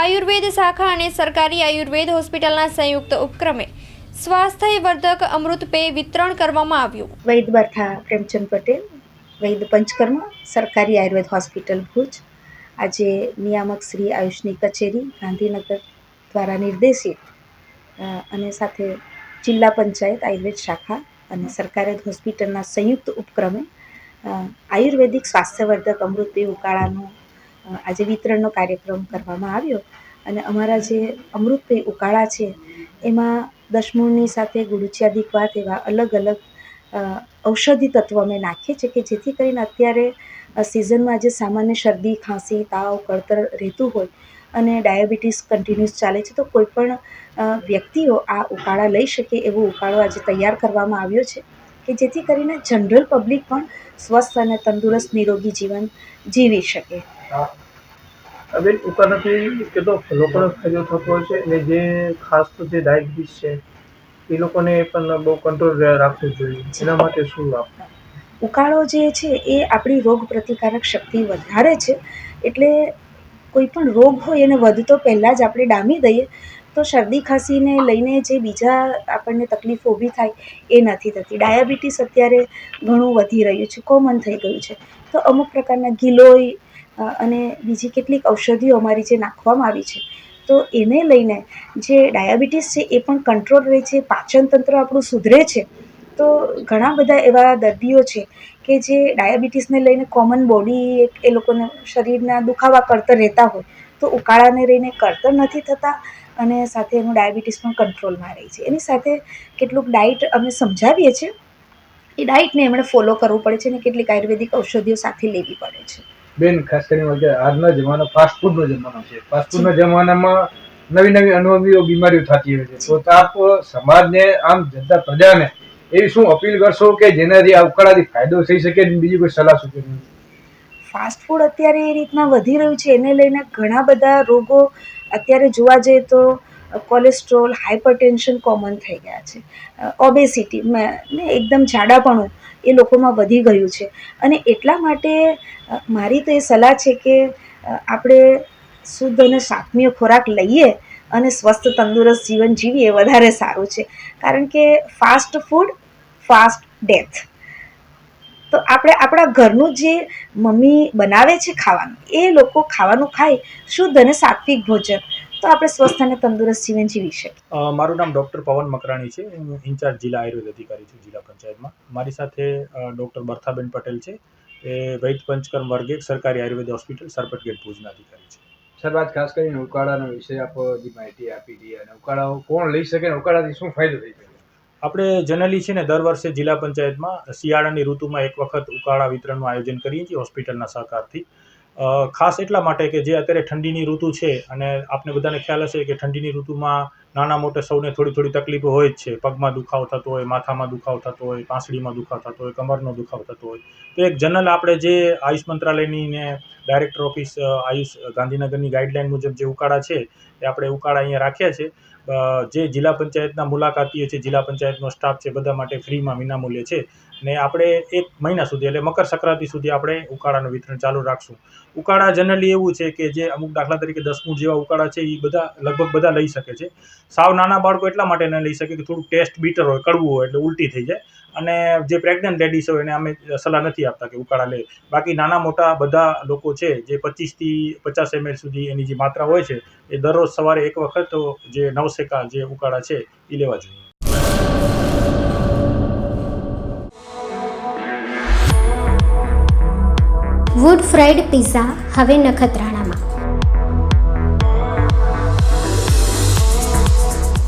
આયુર્વેદ શાખા અને સરકારી આયુર્વેદ હોસ્પિટલના સંયુક્ત ઉપક્રમે સ્વાસ્થ્યવર્ધક અમૃત પેય વિતરણ કરવામાં આવ્યું. વૈદ બરથા પ્રેમચંદ પટેલ વૈદ પંચકર્મ સરકારી આયુર્વેદ હોસ્પિટલ ભુજ. આજે નિયામક શ્રી આયુષની કચેરી ગાંધીનગર દ્વારા નિર્દેશિત અને સાથે જિલ્લા પંચાયત આયુર્વેદ શાખા અને સરકારી હોસ્પિટલના સંયુક્ત ઉપક્રમે આયુર્વેદિક સ્વાસ્થ્યવર્ધક અમૃતપેય ઉકાળાનું અ, આજે વિતરણનો કાર્યક્રમ કરવામાં આવ્યો અને અમારા જે અમૃતભાઈ ઉકાળા છે, એમાં દશમૂળની સાથે ગુડુચિયાદિક વાત એવા અલગ અલગ ઔષધિ તત્વ અમે નાખીએ છીએ કે જેથી કરીને અત્યારે સિઝનમાં જે સામાન્ય શરદી, ખાંસી, તાવ, કળતર રહેતું હોય અને ડાયાબિટીસ કન્ટિન્યુઅસ ચાલે છે, તો કોઈપણ વ્યક્તિઓ આ ઉકાળા લઈ શકે એવો ઉકાળો આજે તૈયાર કરવામાં આવ્યો છે કે જેથી કરીને જનરલ પબ્લિક પણ સ્વસ્થ અને તંદુરસ્ત નિરોગી જીવન જીવી શકે. બેન ઉકાળાથી કેટલો લોકોનો ફાયદો થતો હોય છે અને જે ખાસ તો જે ડાયાબિટીસ છે, એ લોકોને પણ બહુ કંટ્રોલ રાખવું જોઈએ. એના માટે શું આપવું ઉકાળો જે છે એ આપણી રોગ પ્રતિકારક શક્તિ વધારે છે. એટલે કોઈ પણ રોગ હોય એને વધતો પહેલાં જ આપણે ડામી દઈએ. તો શરદી ખાંસીને લઈને જે બીજા આપણને તકલીફો ઊભી થાય એ નથી થતી. ડાયાબિટીસ અત્યારે ઘણું વધી રહ્યું છે, કોમન થઈ ગયું છે. તો અમુક પ્રકારના ગિલોય અને બીજી કેટલીક ઔષધિઓ અમારી જે નાખવામાં આવી છે. તો એને લઈને જે ડાયાબિટીસ છે એ પણ કંટ્રોલ રહે છે, પાચન તંત્ર આપણું સુધરે છે. તો ઘણા બધા એવા દર્દીઓ છે કે જે ડાયાબિટીસને લઈને કોમન બોડી એ લોકોને શરીરના દુખાવા કરતર રહેતા હોય, તો ઉકાળાને લઈને કરતર નથી થતા અને સાથે એનું ડાયાબિટીસ પણ કંટ્રોલમાં રહે છે. એની સાથે કેટલુંક ડાયટ અમે સમજાવીએ છીએ. એ ડાયટને એમણે ફોલો કરવું પડે છે અને કેટલીક આયુર્વેદિક ઔષધિઓ સાથે લેવી પડે છે. બેન, ખાસ કરીને આજે આજનો જમાનો ફાસ્ટફૂડનો જમાનો છે. ફાસ્ટફૂડના જમાનામાં નવી નવી અનુભવીઓ, બીમારીઓ થતી હોય છે. તો આપ સમાજને, આમ જનતા પ્રજાને એવી શું અપીલ કરશો કે જેનાથી આ ઉકાળાથી ફાયદો થઈ શકે બીજી કોઈ સલાહ સૂચન ફાસ્ટ ફૂડ અત્યારે એ રીતના વધી રહ્યું છે. એને લઈને ઘણા બધા રોગો અત્યારે જોવા જઈએ તો કોલેસ્ટ્રોલ હાઇપરટેન્શન કોમન થઈ ગયા છે. ઓબેસિટી ને એકદમ જાડાપણું એ લોકોમાં વધી ગયું છે. અને એટલા માટે મારી તો એ સલાહ છે કે આપણે શુદ્ધ અને સાત્મીય ખોરાક લઈએ અને સ્વસ્થ, તંદુરસ્ત જીવન જીવીએ વધારે સારું છે. કારણ કે ફાસ્ટ ફૂડ ફાસ્ટ ડેથ તો આપણે આપણા ઘરનું જે મમ્મી બનાવે છે ખાવાનું, એ લોકો ખાવાનું ખાય શુદ્ધ અને સાત્વિક ભોજન. તો આપણે સ્વસ્થ અને તંદુરસ્ત જીવન જીવી શકીએ. મારું નામ ડૉક્ટર પવન મકરાણી છે. હું ઇન્ચાર્જ જિલ્લા આયુર્વેદ અધિકારી છું જિલ્લા પંચાયતમાં. મારી સાથે ડૉક્ટર બર્થાબેન પટેલ છે. એ વૈદ પંચકર્મ વર્ગે સરકારી આયુર્વેદ હોસ્પિટલ સરપટ ગેટ ભુજના અધિકારી છે. સર વાત ખાસ કરીને ઉકાળાનો વિષય આપ જે માહિતી આપી હતી અને ઉકાળાઓ કોણ લઈ શકે અને ઉકાળાથી શું ફાયદો થઈ શકે? આપણે જનરલી છે ને દર વર્ષે જિલ્લા પંચાયતમાં શિયાળાની ઋતુમાં એક વખત ઉકાળા વિતરણનું આયોજન કરીએ છીએ હોસ્પિટલના સહકારથી. ખાસ એટલા માટે કે જે અત્યારે ઠંડીની ઋતુ છે અને આપને બધાને ખ્યાલ હશે કે ઠંડીની ઋતુમાં નાના મોટા સૌને થોડી થોડી તકલીફો હોય જ છે. પગમાં દુખાવો થતો હોય, માથામાં દુખાવો થતો હોય, પાંસળીમાં દુખાવો થતો હોય, કમરનો દુખાવો થતો હોય. તો એક જનરલ આપણે જે આયુષ મંત્રાલયની ને ડાયરેક્ટર ઓફિસ આયુષ ગાંધીનગરની ગાઈડલાઇન મુજબ જે ઉકાળા છે, એ આપણે ઉકાળા અહીંયા રાખ્યા છે. જે જિલ્લા પંચાયતના મુલાકાતીઓ છે, જિલ્લા પંચાયતનો સ્ટાફ છે, બધા માટે ફ્રીમાં વિનામૂલ્યે છે. ને આપણે એક મહિના સુધી, એટલે મકર સંક્રાંતિ સુધી આપણે ઉકાળાનું વિતરણ ચાલુ રાખશું. ઉકાળા જનરલી એવું છે કે જે અમુક દાખલા તરીકે દસમૂળ જેવા ઉકાળા છે એ બધા, લગભગ બધા લઈ શકે છે. સાવ નાના બાળકો એટલા માટે ન લઈ શકે કે થોડુંક ટેસ્ટ બીટર હોય, કડવું હોય એટલે ઉલટી થઈ જાય. અને જે પ્રેગ્નન્ટ લેડીઝ હોય એને અમે સલાહ નથી આપતા કે ઉકાળા લે. બાકી નાના મોટા બધા લોકો છે, જે પચીસથી પચાસ એમએલ સુધી એની જે માત્રા હોય છે, એ દરરોજ સવારે એક વખત જે નવસેકા જે ઉકાળા છે એ લેવા જોઈએ. વુડ ફ્રાઈડ પિઝા હવે નખત્રાણામાં